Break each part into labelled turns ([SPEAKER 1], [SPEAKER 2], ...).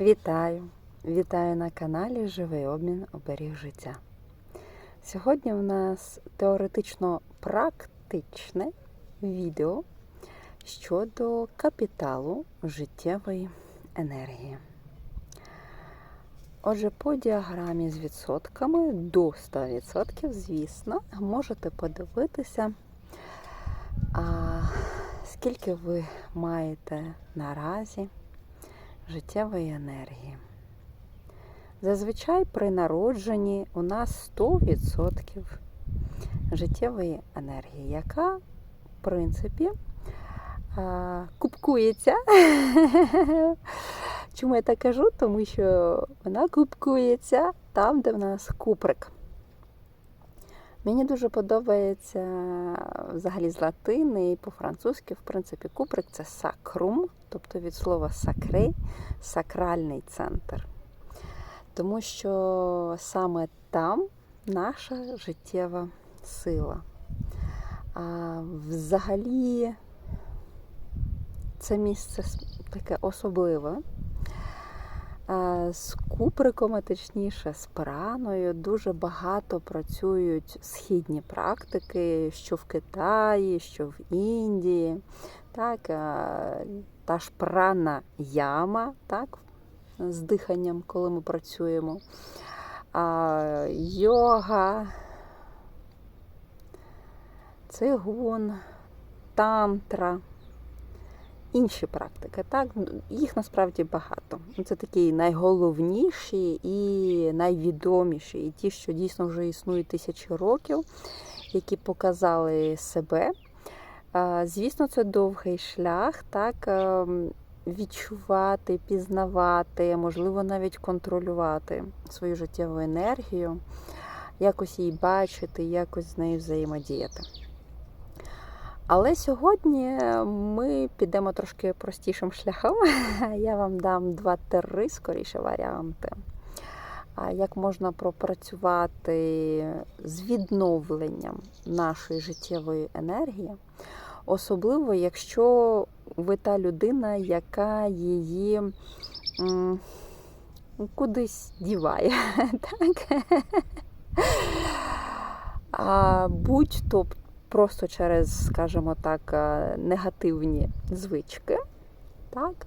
[SPEAKER 1] Вітаю! Вітаю на каналі Живий обмін оберіг життя. Сьогодні у нас теоретично практичне відео щодо капіталу життєвої енергії. Отже, по діаграмі з відсотками до 100%, звісно, можете подивитися, а, скільки ви маєте наразі життєвої енергії. Зазвичай при народженні у нас 100% життєвої енергії, яка, в принципі, а, купкується. Чому я так кажу? Тому що вона купкується там, де в нас куприк. Мені дуже подобається взагалі з латини і по-французьки, в принципі, куприк це сакрум, тобто від слова сакри, сакральний центр. Тому що саме там наша життєва сила. А взагалі це місце таке особливе. З куприком, точніше, з праною дуже багато працюють східні практики, що в Китаї, що в Індії. Так, Та ж прана яма, так, з диханням, коли ми працюємо. А, Йога, цигун, тантра інші практики. Так? Їх насправді багато. Це такі найголовніші і найвідоміші, і ті, що дійсно вже існують тисячі років, які показали себе. Звісно, це довгий шлях, так, ем, відчувати, пізнавати, можливо, навіть контролювати свою життєву енергію, якось її бачити, якось з нею взаємодіяти. Але сьогодні ми підемо трошки простішим шляхом. Я вам дам два-три скоріше варіанти. Як можна пропрацювати з відновленням нашої життєвої енергії, особливо, якщо ви та людина, яка її кудись діває. Так? Будь-то просто через, скажімо так, е, негативні звички. так?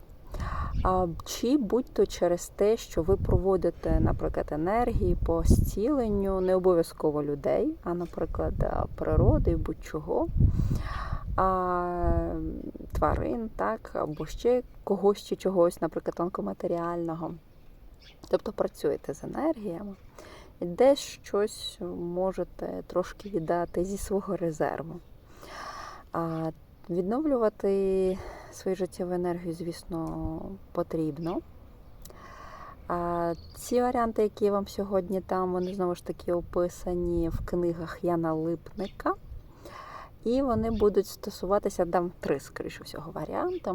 [SPEAKER 1] Чи будь-то через те, що ви проводите, наприклад, енергії по зціленню не обов'язково людей, а, наприклад, е, природи, будь-чого, тварин, так, або ще когось чи чогось, наприклад, тонкоматеріального. Тобто працюєте з енергіями десь щось можете трошки віддати зі свого резерву. А Відновлювати свою життєву енергію, звісно, потрібно. А Ці варіанти, які я вам сьогодні там, вони знову ж таки описані в книгах Яна Липника. І вони будуть стосуватися, дам три, скоріше всього, варіанти.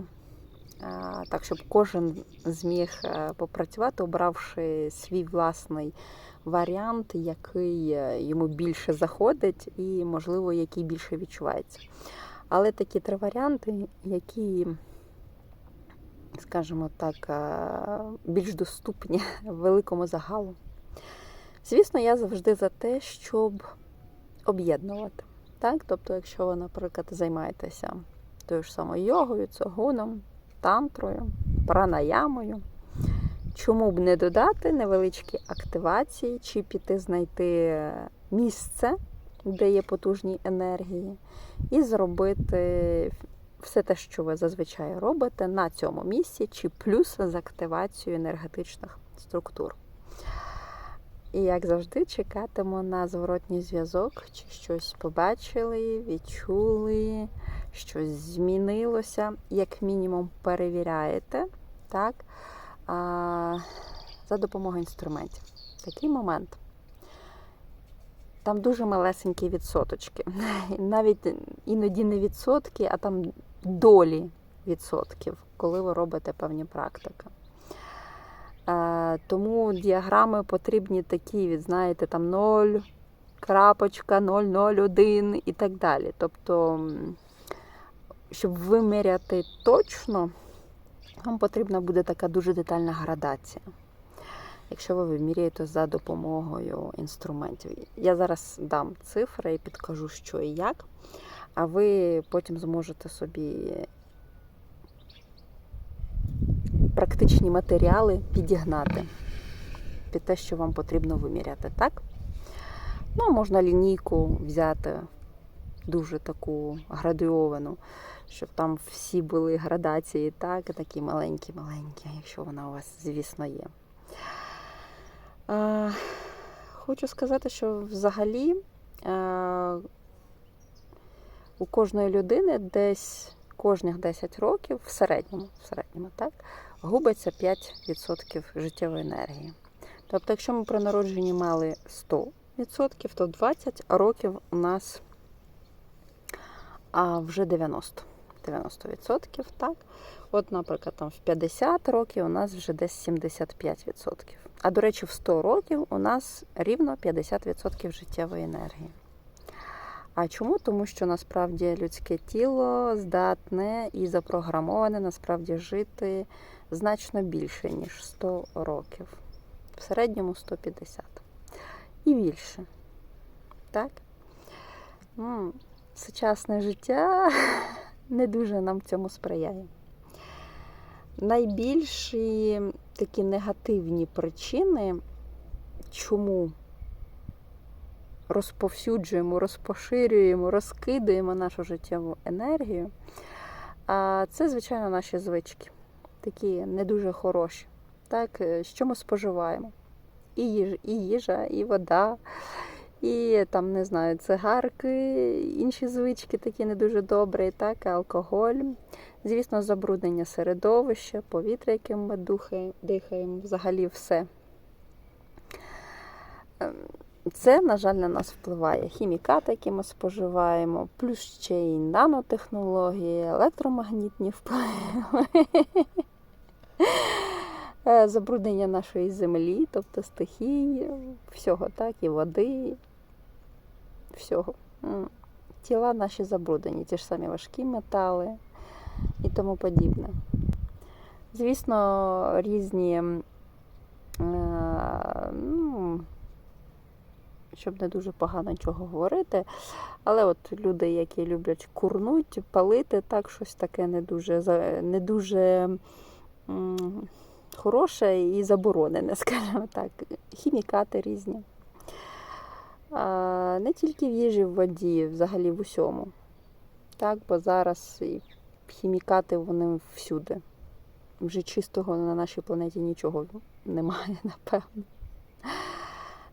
[SPEAKER 1] Так, щоб кожен зміг е, попрацювати, обравши свій власний варіант, який е, йому більше заходить, і, можливо, який більше відчувається. Але такі три варіанти, які, скажімо так, е, більш доступні великому загалу. Звісно, я завжди за те, щоб об'єднувати. Так? Тобто, якщо ви, наприклад, займаєтеся тою ж самою йогою, цогуном, тантрою, пранаямою, Чому б не додати невеличкі активації, чи піти знайти місце, де є потужні енергії, і зробити все те, що ви зазвичай робите на цьому місці, чи плюс з активацією енергетичних структур. І, як завжди, чекатиму на зворотній зв'язок, чи щось побачили, відчули, щось змінилося, як мінімум перевіряєте. так? За допомогою інструментів. Такий момент. Там дуже малесенькі відсоточки. Навіть іноді не відсотки, а там долі відсотків, коли ви робите певні практики. Тому діаграми потрібні такі, від, знаєте, там 0, крапочка, 001 і так далі. Тобто, щоб виміряти точно вам потрібна буде така дуже детальна градація. Якщо ви вимірюєте за допомогою інструментів. Я зараз дам цифри і підкажу, що і як, а ви потім зможете собі практичні матеріали підігнати під те, що вам потрібно виміряти, так? Ну, можна лінійку взяти дуже таку градіовану, щоб там всі були градації, так, такі маленькі-маленькі, якщо вона у вас, звісно, є. Е, хочу сказати, що взагалі е, у кожної людини десь кожних 10 років в середньому, в середньому так, губиться 5% життєвої енергії. Тобто, якщо ми при народженні мали 100%, то 20 років у нас а вже 90. 90%, так? От, наприклад, там в 50 років у нас вже десь 75%. А до речі, в 100 років у нас рівно 50% життєвої енергії. А чому? Тому що насправді людське тіло здатне і запрограмоване насправді жити значно більше, ніж 100 років. В середньому 150. І більше. Так? Сучасне життя не дуже нам цьому сприяє. Найбільші такі негативні причини, чому розповсюджуємо, розпоширюємо, розкидаємо нашу життєву енергію, це, звичайно, наші звички, такі не дуже хороші. Так, Що ми споживаємо? І, їжа, і вода, і там, не знаю, цигарки, інші звички такі не дуже добрі, так, алкоголь. Звісно, забруднення середовища, повітря, яким ми дихаємо, взагалі все. Це, на жаль, на нас впливає. Хімікати, які ми споживаємо, плюс ще й нанотехнології, електромагнітні впливи. Забруднення нашої землі, тобто стихії, всього, так, і води, всього. Тіла наші забруднені, ті ж самі важкі метали і тому подібне. Звісно, різні, ну, щоб не дуже погано нічого говорити, але от люди, які люблять курнуть, палити, так, щось таке не дуже не дуже хороше і заборонене, скажімо так, хімікати різні. Не тільки в їжі, в воді, взагалі в усьому. Так, бо зараз і хімікати вони всюди. Вже чистого на нашій планеті нічого немає, напевно.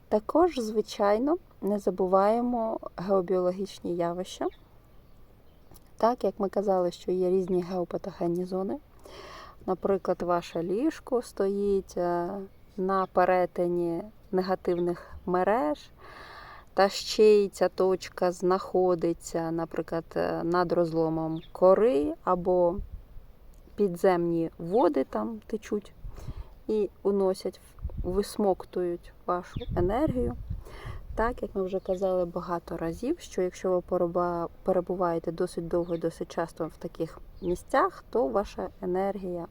[SPEAKER 1] Також, звичайно, не забуваємо геобіологічні явища. Так, як ми казали, що є різні геопатогенні зони. Наприклад, ваше ліжко стоїть е, на перетині негативних мереж, та ще й ця точка знаходиться, наприклад, е, над розломом кори або підземні води там течуть і уносять, висмоктують вашу енергію. Так, як ми вже казали багато разів, що якщо ви перебуваєте досить довго і досить часто в таких місцях, то ваша енергія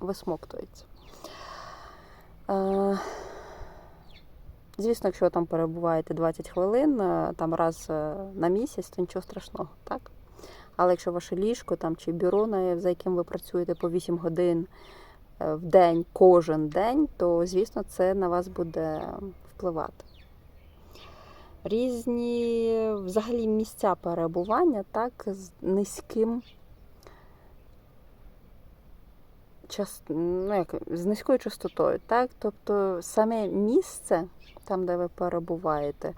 [SPEAKER 1] висмоктується. Е, звісно, якщо ви там перебуваєте 20 хвилин, е, там раз е, на місяць, то нічого страшного, так? Але якщо ваше ліжко там, чи бюро, за яким ви працюєте по 8 годин в день, кожен день, то, звісно, це на вас буде впливати різні взагалі місця перебування так, з низьким ну, як, з низькою частотою. Так? Тобто саме місце, там, де ви перебуваєте,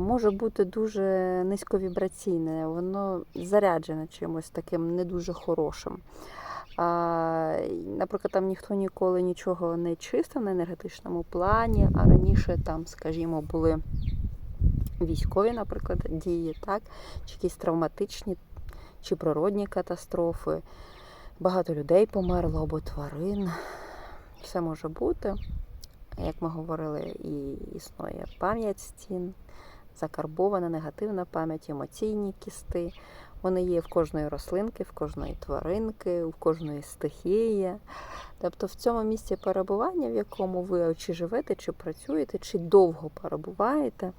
[SPEAKER 1] може бути дуже низьковібраційне, воно заряджене чимось таким не дуже хорошим. А, Наприклад, там ніхто ніколи нічого не чистив на енергетичному плані, а раніше там, скажімо, були військові, наприклад, дії, так, чи якісь травматичні чи природні катастрофи. Багато людей померло або тварин. Все може бути. Як ми говорили, і існує пам'ять стін, закарбована, негативна пам'ять, емоційні кісти. Вони є в кожної рослинки, в кожної тваринки, в кожної стихії. Тобто в цьому місці перебування, в якому ви чи живете, чи працюєте, чи довго перебуваєте,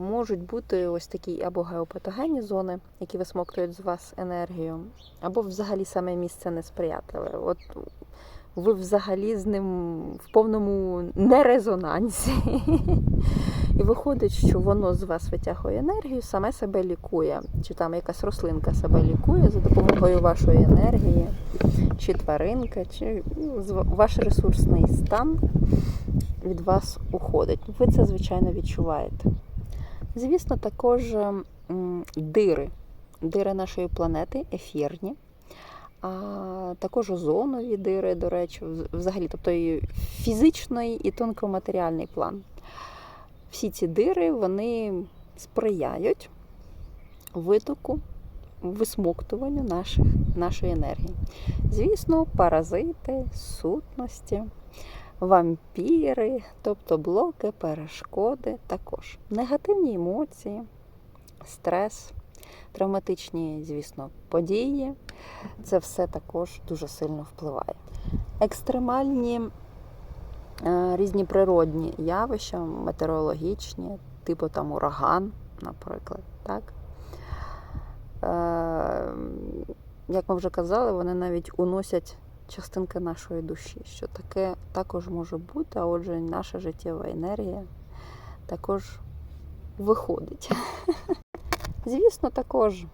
[SPEAKER 1] можуть бути ось такі або геопатогенні зони, які висмоктують з вас енергію, або взагалі саме місце несприятливе. От ви взагалі з ним в повному нерезонансі. І виходить, що воно з вас витягує енергію, саме себе лікує. Чи там якась рослинка себе лікує за допомогою вашої енергії, чи тваринка, чи ну, ваш ресурсний стан від вас уходить. Ви це, звичайно, відчуваєте. Звісно, також дири. Дири нашої планети ефірні. А також озонові дири, до речі, взагалі, тобто і фізичний і тонкоматеріальний план. Всі ці дири вони сприяють витоку, висмоктуванню наших, нашої енергії. Звісно, паразити, сутності, вампіри, тобто блоки, перешкоди, також негативні емоції, стрес, травматичні, звісно, події. Це все також дуже сильно впливає. Екстремальні е, різні природні явища, метеорологічні, типу там ураган, наприклад. Так? Е, як ми вже казали, вони навіть уносять частинки нашої душі, що таке також може бути, а отже, наша життєва енергія також виходить. Звісно, також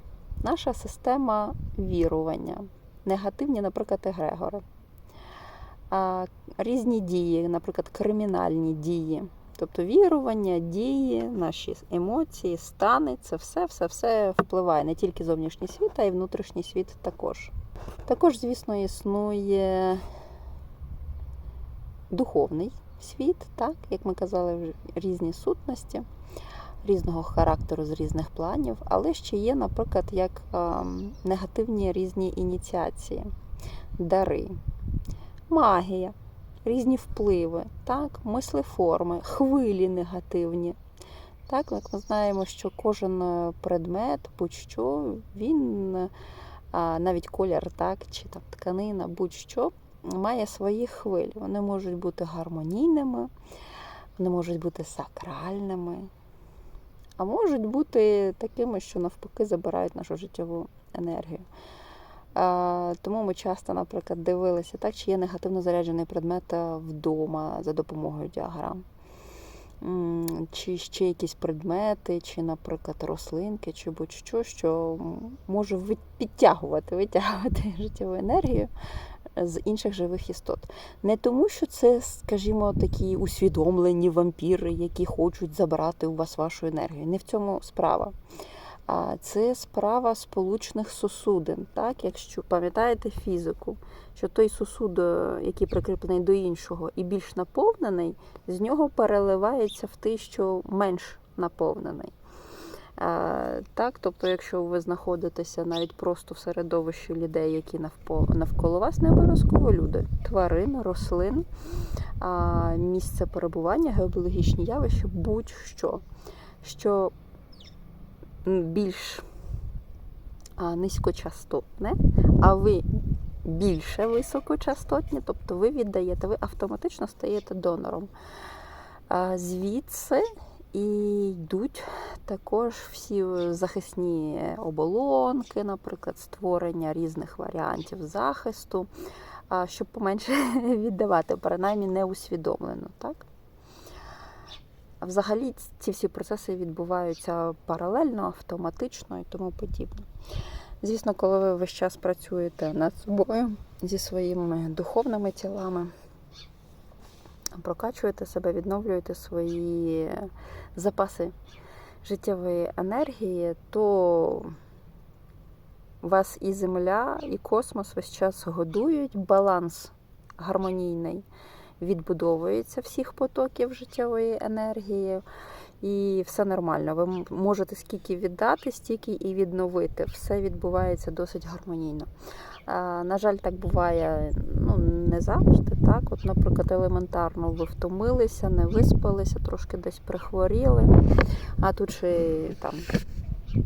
[SPEAKER 1] наша система вірування, негативні, наприклад, егрегори, різні дії, наприклад, кримінальні дії. Тобто вірування, дії, наші емоції, стани це все, все, все впливає не тільки зовнішній світ, а й внутрішній світ також. Також, звісно, існує духовний світ, так, як ми казали, різні сутності різного характеру з різних планів, але ще є, наприклад, як негативні різні ініціації, дари, магія, різні впливи, так, мислеформи, хвилі негативні. Так, як ми знаємо, що кожен е, предмет, будь-що, він а, навіть колір, так, чи там тканина, будь-що, має свої хвилі. Вони можуть бути гармонійними, вони можуть бути сакральними, а можуть бути такими, що навпаки забирають нашу життєву енергію. Тому ми часто, наприклад, дивилися, так, чи є негативно заряджений предмет е, вдома за допомогою діаграм. Чи ще якісь предмети, чи, наприклад, рослинки, чи будь-що, що може підтягувати, витягувати життєву енергію з інших живих істот. Не тому, що це, скажімо, такі усвідомлені вампіри, які хочуть забрати у вас вашу енергію. Не в цьому справа. А це справа сполучних сосудин. Так? Якщо пам'ятаєте фізику, що той сосуд, е, який прикріплений до іншого і більш наповнений, з нього переливається в той, що менш наповнений. Е, Так, тобто, якщо ви знаходитеся навіть просто в середовищі людей, які навколо вас, не обов'язково люди, тварин, рослин, місце перебування, геобіологічні явища, будь-що, що більш низькочастотне, а ви більше високочастотні, тобто ви віддаєте, ви автоматично стаєте донором. Звідси і йдуть також всі захисні оболонки, наприклад, створення різних варіантів захисту, щоб поменше віддавати, принаймні не усвідомлено. Так? Взагалі ці всі процеси відбуваються паралельно, автоматично і тому подібне. Звісно, коли ви весь час працюєте над собою зі своїми духовними тілами, прокачуєте себе, відновлюєте свої запаси життєвої енергії, то вас і земля, і космос весь час годують, баланс гармонійний відбудовується всіх потоків життєвої енергії, і все нормально. Ви можете скільки віддати, стільки і відновити. Все відбувається досить гармонійно. На жаль, так буває ну, не завжди. Так, от, наприклад, елементарно ви втомилися, не виспалися, трошки десь прихворіли, а тут ще там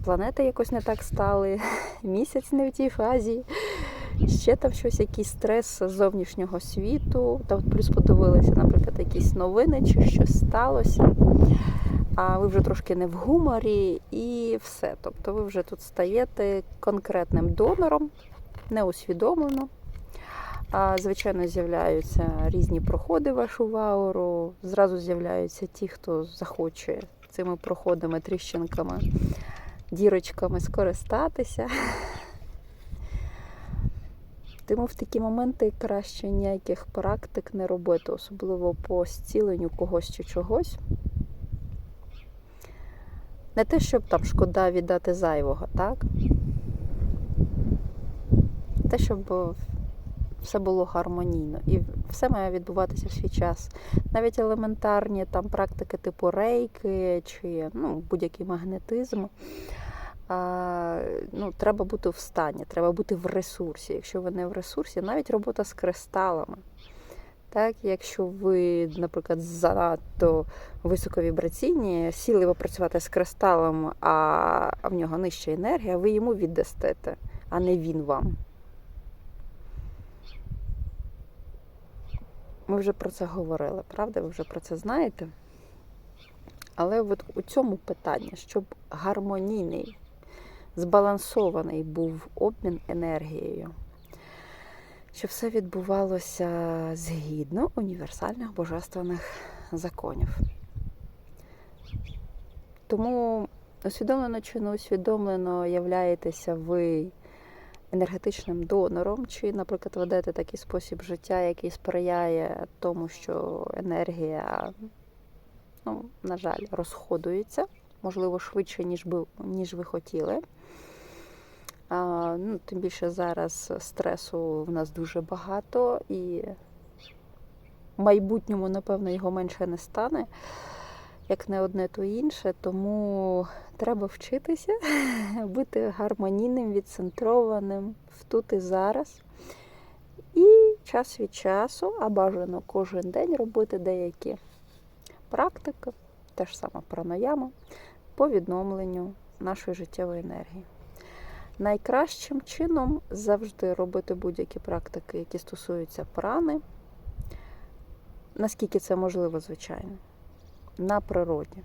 [SPEAKER 1] планети якось не так стали, місяць не в тій фазі, ще там щось, якийсь стрес з зовнішнього світу. Та от плюс подивилися, наприклад, якісь новини чи щось сталося. А ви вже трошки не в гуморі і все. Тобто ви вже тут стаєте конкретним донором, неусвідомлено. А, Звичайно, з'являються різні проходи вашу ауру. Зразу з'являються ті, хто захоче цими проходами, тріщинками, дірочками скористатися. Тому в такі моменти краще ніяких практик не робити, особливо по зціленню когось чи чогось. Не те, щоб там шкода віддати зайвого, так? Те, щоб все було гармонійно. І все має відбуватися в свій час. Навіть елементарні там практики типу рейки чи ну, будь-який магнетизм. А, ну, Треба бути в стані, треба бути в ресурсі. Якщо ви не в ресурсі, навіть робота з кристалами. Так, Якщо ви, наприклад, занадто високовібраційні, сіли працювати з кристалом, а в нього нижча енергія, ви йому віддастете, а не він вам. Ми вже про це говорили, правда? Ви вже про це знаєте. Але от у цьому питанні, щоб гармонійний, збалансований був обмін енергією, щоб все відбувалося згідно універсальних божественних законів. Тому усвідомлено чи не усвідомлено являєтеся ви енергетичним донором, чи, наприклад, ведете такий спосіб життя, який сприяє тому, що енергія, ну, на жаль, розходується, можливо, швидше, ніж би, ніж ви хотіли. А, ну, Тим більше зараз стресу в нас дуже багато, і в майбутньому, напевно, його менше не стане як не одне, то інше. Тому треба вчитися бути гармонійним, відцентрованим в тут і зараз. І час від часу, а бажано кожен день робити деякі практики, те ж саме пранаяма, по відновленню нашої життєвої енергії. Найкращим чином завжди робити будь-які практики, які стосуються прани, наскільки це можливо, звичайно на природі.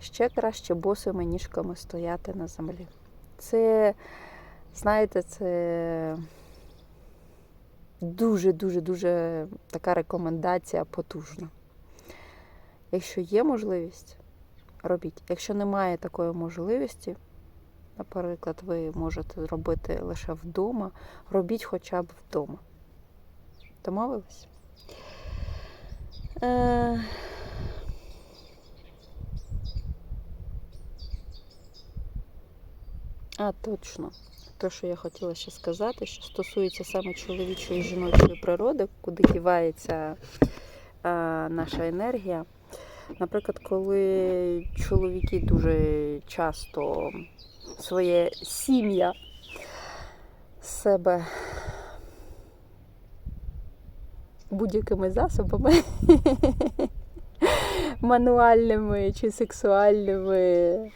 [SPEAKER 1] Ще краще босими ніжками стояти на землі. Це, знаєте, це дуже-дуже-дуже така рекомендація потужна. Якщо є можливість, робіть. Якщо немає такої можливості, наприклад, ви можете зробити лише вдома, робіть хоча б вдома. Домовились? Е... А, точно. Те, що я хотіла ще сказати, що стосується саме чоловічої і жіночої природи, куди дівається а, наша енергія. Наприклад, коли чоловіки дуже часто своє сім'я себе будь-якими засобами, мануальними чи сексуальними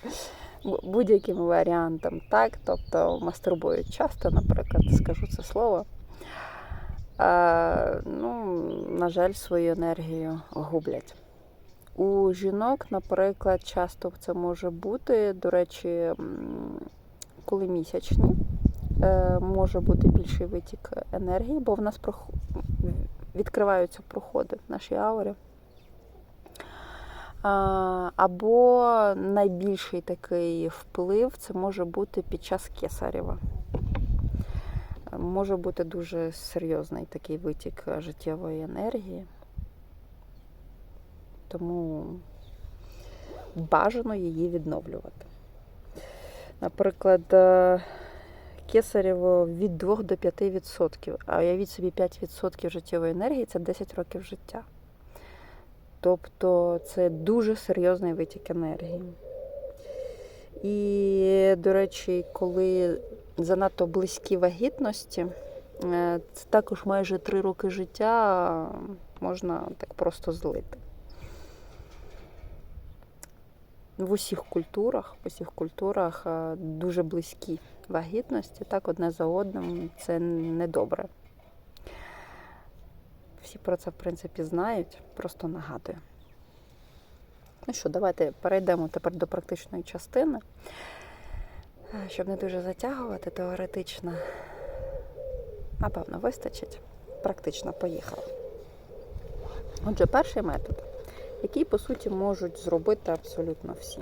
[SPEAKER 1] будь-яким варіантом, так? Тобто мастурбують часто, наприклад, скажу це слово. А, ну, На жаль, свою енергію гублять. У жінок, наприклад, часто це може бути, до речі, коли місячні, е, може бути більший витік енергії, бо в нас відкриваються проходи в нашій аурі. Або найбільший такий вплив це може бути під час кесарєва. Може бути дуже серйозний такий витік життєвої енергії. Тому бажано її відновлювати. Наприклад, е, кесарєво від 2 до 5%, а уявіть собі 5% життєвої енергії це 10 років життя. Тобто це дуже серйозний витік енергії. І, до речі, коли занадто близькі вагітності, е, це також майже три роки життя можна так просто злити. В усіх культурах, в усіх культурах е, дуже близькі вагітності, так одне за одним це недобре. Всі про це, в принципі, знають, просто нагадую. Ну що, давайте перейдемо тепер до практичної частини. Е, Щоб не дуже затягувати, теоретично, напевно, вистачить. Практично поїхала. Отже, перший метод, який, по суті, можуть зробити абсолютно всі,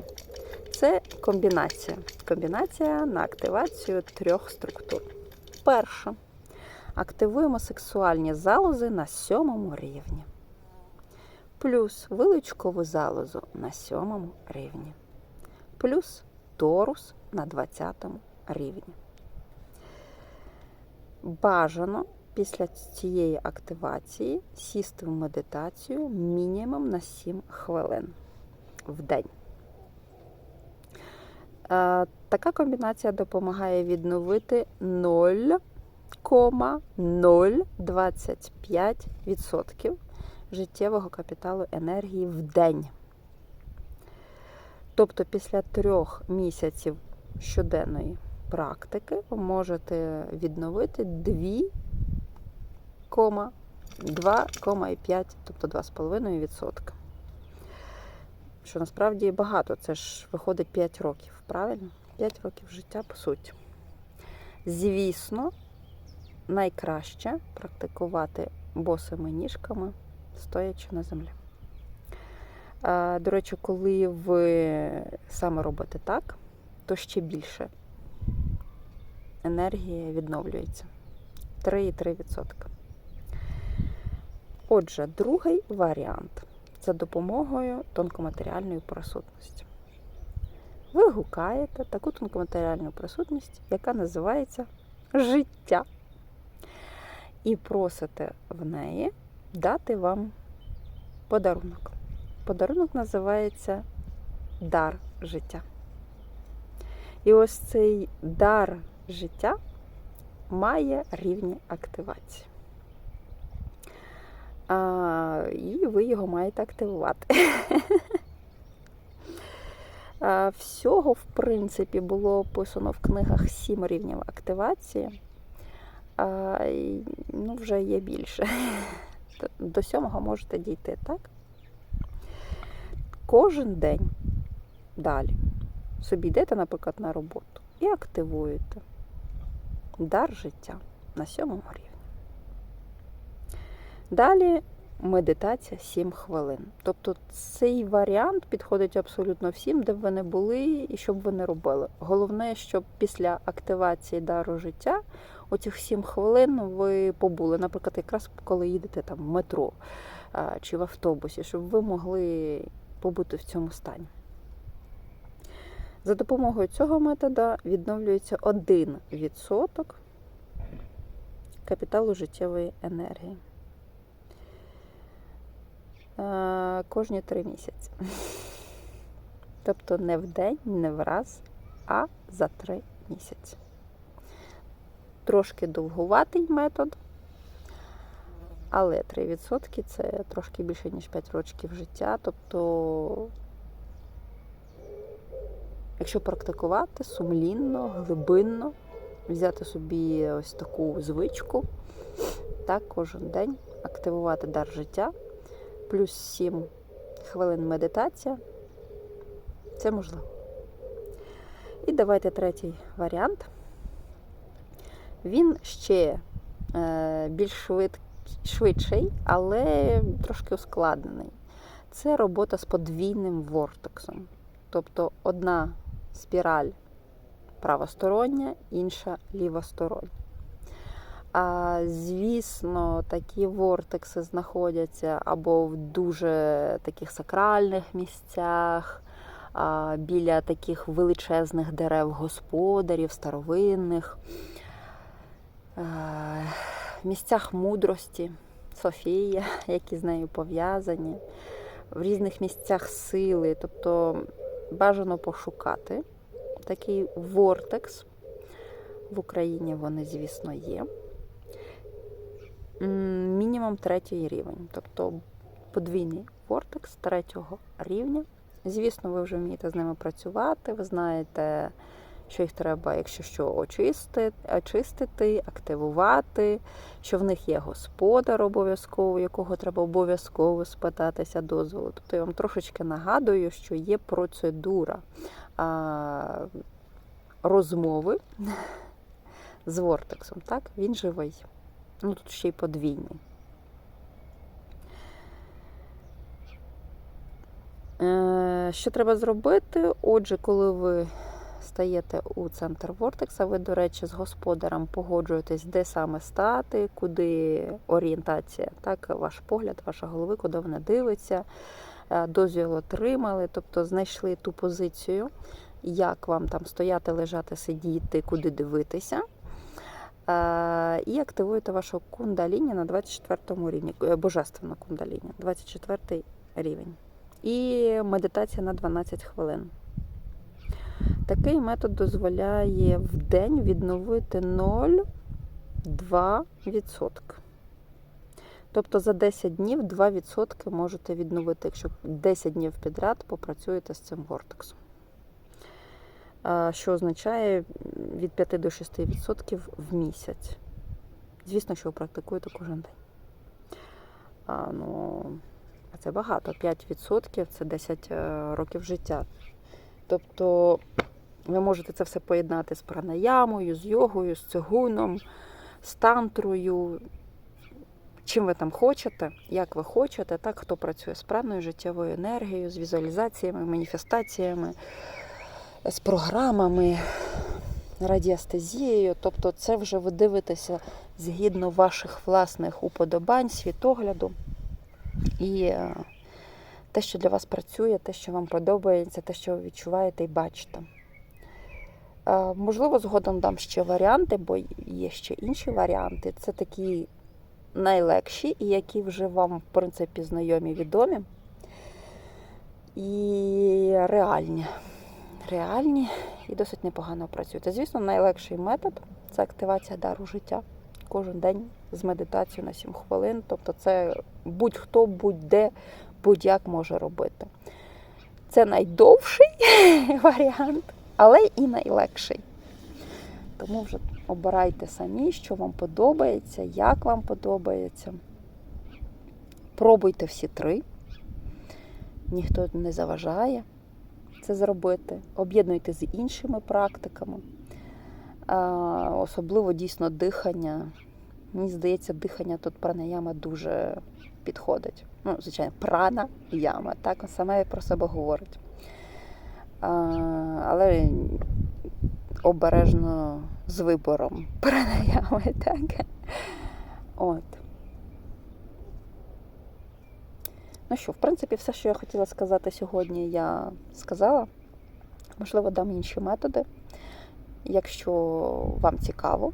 [SPEAKER 1] це комбінація. Комбінація на активацію трьох структур. Перше. Активуємо сексуальні залози на сьомому рівні. Плюс вилучкову залозу на сьомому рівні. Плюс торус на 20 рівні. Бажано після цієї активації сісти в медитацію мінімум на 7 хвилин в день. Е, Така комбінація допомагає відновити 0,025% життєвого капіталу енергії в день. Практично після трьох місяців щоденної практики ви можете відновити 2,2,5, тобто 2,5%. Що насправді багато, це ж виходить 5 років, правильно? 5 років життя, по суті. Звісно, найкраще практикувати босими ніжками, стоячи на землі. До речі, коли ви саме робите так, то ще більше енергії відновлюється. 3,3%. Отже, другий варіант за допомогою тонкоматеріальної присутності. Ви гукаєте таку тонкоматеріальну присутність, яка називається життя. І просите в неї дати вам подарунок. Подарунок називається дар життя. І ось цей дар життя має рівні активації. А, І ви його маєте активувати. Всього, в принципі, було описано в книгах 7 рівнів активації. А, Ну, вже є більше. До сьомого можете дійти, так? Кожен день далі собі йдете, наприклад, на роботу і активуєте дар життя на сьомому рівні. Далі медитація 7 хвилин. Тобто цей варіант підходить абсолютно всім, де б ви не були і що б ви не робили. Головне, щоб після активації дару життя оцих 7 хвилин ви побули, наприклад, якраз коли їдете там в метро чи в автобусі, щоб ви могли побути в цьому стані. За допомогою цього методу відновлюється 1% капіталу життєвої енергії. Кожні три місяці. Тобто не в день, не в раз, а за три місяці. Трошки довгуватий метод, але 3% це трошки більше, ніж 5 років життя. Тобто, якщо практикувати сумлінно, глибинно, взяти собі ось таку звичку, так, кожен день активувати дар життя, плюс 7 хвилин медитація, це можливо. І давайте третій варіант. Він ще е, більш швидкий швидший, але трошки ускладнений. Це робота з подвійним вортексом. Тобто одна спіраль правостороння, інша лівостороння. А, Звісно, такі вортекси знаходяться або в дуже таких сакральних місцях, а, біля таких величезних дерев господарів, старовинних в місцях мудрості, Софія, які з нею пов'язані, в різних місцях сили. Тобто бажано пошукати такий вортекс. В Україні вони, звісно, є. Мінімум третій рівень. Тобто подвійний вортекс третього рівня Звісно, ви вже вмієте з ними працювати, ви знаєте, що їх треба, якщо що, очистити, очистити, активувати, що в них є господар обов'язково, якого треба обов'язково спитатися дозволу. Тобто я вам трошечки нагадую, що є процедура а, розмови з Вортексом. Так? Він живий. Ну тут ще й подвійний. Е, Що треба зробити? Отже, коли ви стаєте у центр Вортекса, ви, до речі, з господарем погоджуєтесь, де саме стати, куди орієнтація, так, ваш погляд, ваша голови, куди вона дивиться, Е, дозвіл отримали, тобто знайшли ту позицію, як вам там стояти, лежати, сидіти, куди дивитися. І активуєте вашу кундаліні на 24 рівні, е, божественна кундаліні, 24 рівень. І медитація на 12 хвилин. Такий метод дозволяє в день відновити 0,2%. Тобто за 10 днів 2% можете відновити, якщо 10 днів підряд попрацюєте з цим вортексом. Що означає від 5 до 6% в місяць. Звісно, що ви практикуєте кожен день. А, ну, це багато. 5% це 10 е, років життя. Тобто ви можете це все поєднати з пранаямою, з йогою, з цигуном, з тантрою. Чим ви там хочете, як ви хочете, так хто працює з праною життєвою енергією, з візуалізаціями, маніфестаціями, з програмами, радіастезією. Тобто, це вже ви дивитеся згідно ваших власних уподобань, світогляду. І е, те, що для вас працює, те, що вам подобається, те, що ви відчуваєте і бачите. Е, Можливо, згодом дам ще варіанти, бо є ще інші варіанти. Це такі найлегші, і які вже вам, в принципі, знайомі, відомі. І реальні. Реальні і досить непогано працюють. Звісно, найлегший метод це активація дару життя. Кожен день з медитацією на 7 хвилин. Тобто, це будь-хто, будь-де, будь-як може робити. Це найдовший варіант, але і найлегший. Тому вже обирайте самі, що вам подобається, як вам подобається. Пробуйте всі три. Ніхто не заважає це зробити. Об'єднуйте з іншими практиками. Особливо дійсно дихання. Мені здається, дихання тут пранаяма дуже підходить. Ну, звичайно, прана яма, так саме про себе говорить. Але обережно з вибором пранаями, так? От. Ну що, в принципі, все, що я хотіла сказати сьогодні, я сказала. Можливо, дам інші методи. Якщо вам цікаво,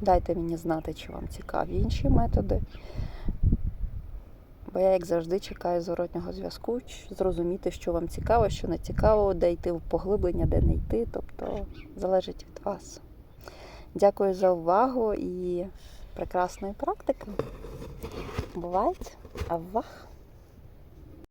[SPEAKER 1] дайте мені знати, чи вам цікаві інші методи. Бо я, як завжди, чекаю зворотнього зв'язку, зрозуміти, що вам цікаво, що не цікаво, де йти в поглиблення, де не йти. Тобто залежить від вас. Дякую за увагу і прекрасної практики. Бувайте! Авах!